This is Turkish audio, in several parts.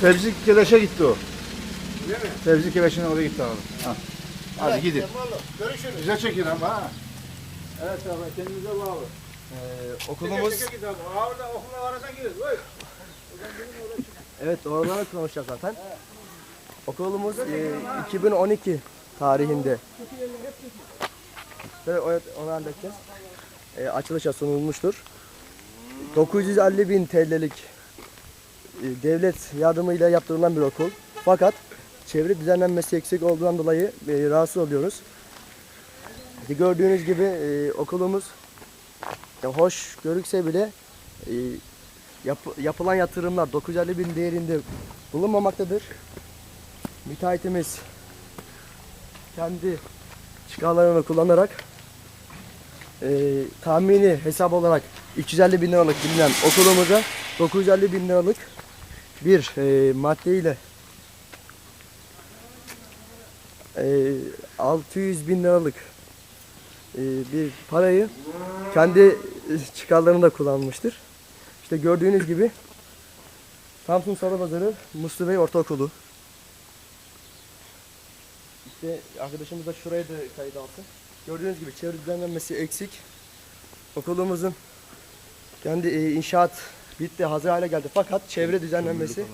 Fevzi Keleş'e gitti o. Değil mi? Fevzi Keleş'in oraya gitti abi. Ha. Hadi gidin. Görüşürüz. Güzel çekin ama ha. Evet abi kendinize bağlı. Ee, okulumuz çeke git abi. Orada okula arasına gir. Oy. evet oradan konuşacağız zaten. Okulumuz e, 2012 tarihinde Şöyle o- onu halledeceğiz. E, açılışa sunulmuştur. 950 bin TL'lik devlet yardımıyla yaptırılan bir okul. Fakat çevre düzenlenmesi eksik olduğundan dolayı e, rahatsız oluyoruz. İşte gördüğünüz gibi e, okulumuz e, hoş görükse bile e, Yap- yapılan yatırımlar 950 bin değerinde bulunmamaktadır. Müteahhitimiz kendi çıkarlarını kullanarak e, tahmini hesap olarak 350 bin liralık bilinen okulumuza 950 bin liralık bir e, maddeyle e, 600 bin liralık e, bir parayı kendi çıkarlarında kullanmıştır. İşte gördüğünüz gibi Samsun Sarıpazarı Mustafa Bey Ortaokulu. İşte arkadaşımız da şurayı da kayıt alsın. Gördüğünüz gibi çevre düzenlenmesi eksik. Okulumuzun kendi e, inşaat bitti, hazır hale geldi. Fakat çevre düzenlenmesi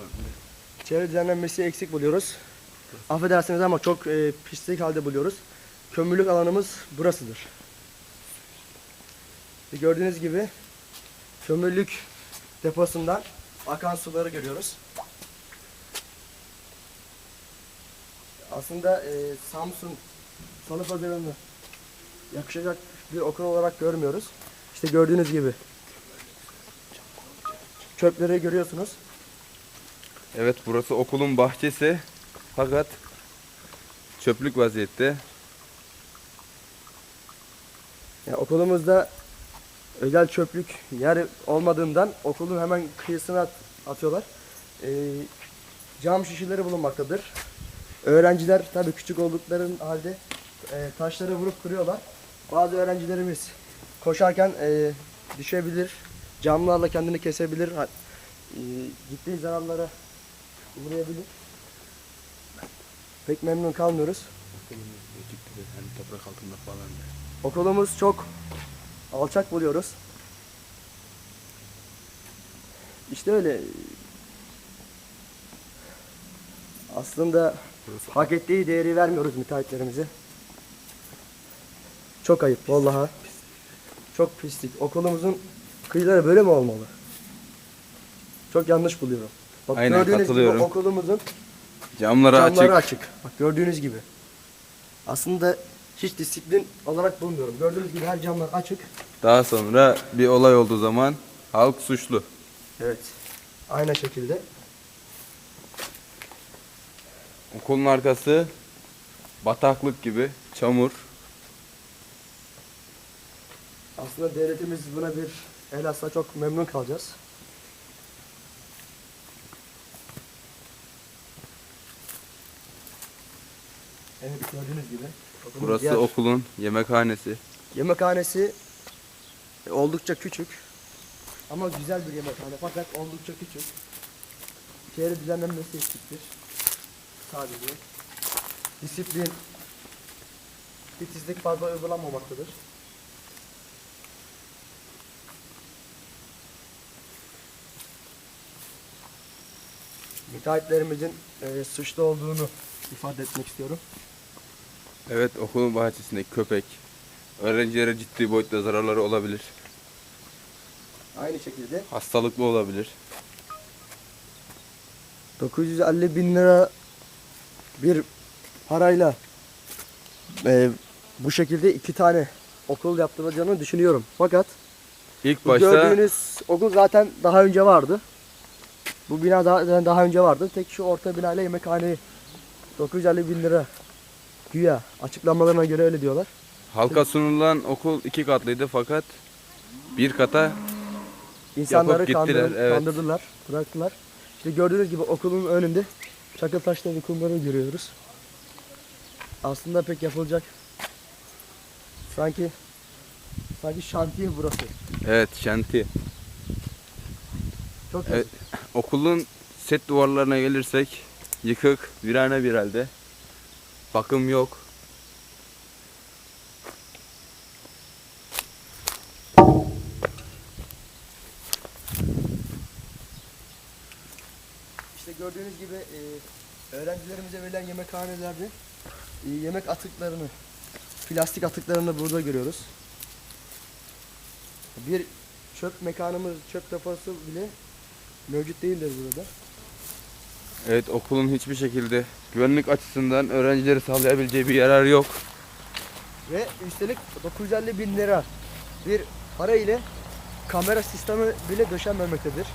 çevre düzenlenmesi eksik buluyoruz. Affedersiniz ama çok e, pislik halde buluyoruz. Kömürlük alanımız burasıdır. İşte gördüğünüz gibi kömürlük deposundan akan suları görüyoruz. Aslında e, Samsun Salıpazarı'nı yakışacak bir okul olarak görmüyoruz. İşte gördüğünüz gibi çöpleri görüyorsunuz. Evet burası okulun bahçesi. Fakat çöplük vaziyette. Ya okulumuzda özel çöplük yer olmadığından okulun hemen kıyısına at- atıyorlar. Ee, cam şişeleri bulunmaktadır. Öğrenciler tabii küçük oldukların halde e, taşları vurup kırıyorlar. Bazı öğrencilerimiz koşarken e, düşebilir, camlarla kendini kesebilir, ha- e, ciddi zararlara uğrayabilir. Pek memnun kalmıyoruz. Hani toprak altında falan. Okulumuz çok alçak buluyoruz. İşte öyle. Aslında hak ettiği değeri vermiyoruz müteahhitlerimize. Çok ayıp vallahi. Çok pislik. Okulumuzun kıyıları böyle mi olmalı? Çok yanlış buluyorum. Bak Aynen, gördüğünüz katılıyorum. gibi okulumuzun Camları, camları açık. açık. Bak gördüğünüz gibi. Aslında hiç disiplin olarak bulmuyorum. Gördüğünüz gibi her camlar açık. Daha sonra bir olay olduğu zaman halk suçlu. Evet. Aynı şekilde. Okulun arkası bataklık gibi çamur. Aslında devletimiz buna bir el atsa çok memnun kalacağız. Evet gördüğünüz gibi. okulun Burası diğer okulun yemekhanesi. Yemekhanesi oldukça küçük. Ama güzel bir yemekhane fakat oldukça küçük. Çevre düzenlenmesi eksiktir. Sadece. Disiplin. Titizlik fazla uygulanmamaktadır. Müteahhitlerimizin e, suçlu olduğunu ifade etmek istiyorum. Evet okulun bahçesindeki köpek. Öğrencilere ciddi boyutta zararları olabilir. Aynı şekilde Hastalıklı olabilir. 950 bin lira bir parayla e, bu şekilde iki tane okul yaptırılacağını düşünüyorum. Fakat İlk bu başta gördüğünüz okul zaten daha önce vardı. Bu bina daha, daha önce vardı. Tek şu orta binayla yemekhane 950 bin lira güya açıklamalarına göre öyle diyorlar. halka sunulan okul iki katlıydı fakat bir kata İnsanları Yapıp gittiler, kandır- evet. kandırdılar, bıraktılar. İşte gördüğünüz gibi okulun önünde çakıl taşları kumları görüyoruz. Aslında pek yapılacak. Sanki sanki şantiye burası. evet şantiye. Çok Evet. yazık. Okulun Set duvarlarına gelirsek yıkık, virane bir halde. Bakım yok. İşte gördüğünüz gibi e, öğrencilerimize verilen yemekhanelerde e, yemek atıklarını, plastik atıklarını burada görüyoruz. Bir çöp mekanımız, çöp deposu bile mevcut değildir burada. Evet okulun hiçbir şekilde güvenlik açısından öğrencileri sağlayabileceği bir yarar yok. Ve üstelik 950 bin lira bir para ile kamera sistemi bile döşenmemektedir.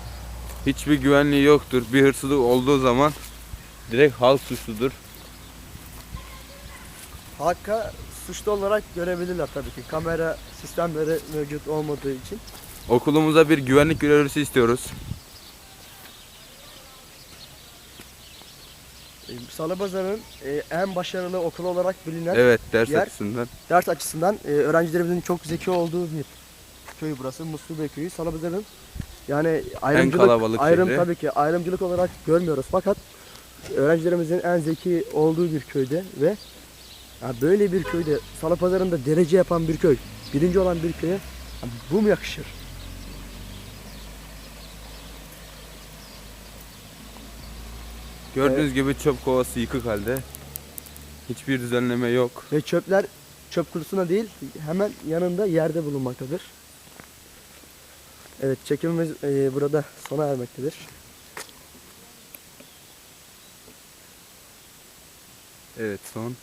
Hiçbir güvenliği yoktur. Bir hırsızlık olduğu zaman direkt halk suçludur. Hakka suçlu olarak görebilirler tabii ki. Kamera sistemleri mevcut olmadığı için. Okulumuza bir güvenlik görevlisi istiyoruz. Salıpazarı'nın e, en başarılı okul olarak bilinen Evet ders Yer- açısından. ders açısından e, öğrencilerimizin çok zeki olduğu bir köy burası. Muslubey köyü. Salıpazarı'nın yani ayrımcılık, kalabalık ayrım şehri. tabii ki ayrımcılık olarak görmüyoruz fakat öğrencilerimizin en zeki olduğu bir köyde ve ya böyle bir köyde Salıpazarı'nda derece yapan bir köy, birinci olan bir köye ya bu mu yakışır? Gördüğünüz gibi çöp kovası yıkık halde. Hiçbir düzenleme yok. Ve çöpler çöp kutusuna değil hemen yanında yerde bulunmaktadır. Evet çekimimiz e, burada sona ermektedir. Evet son.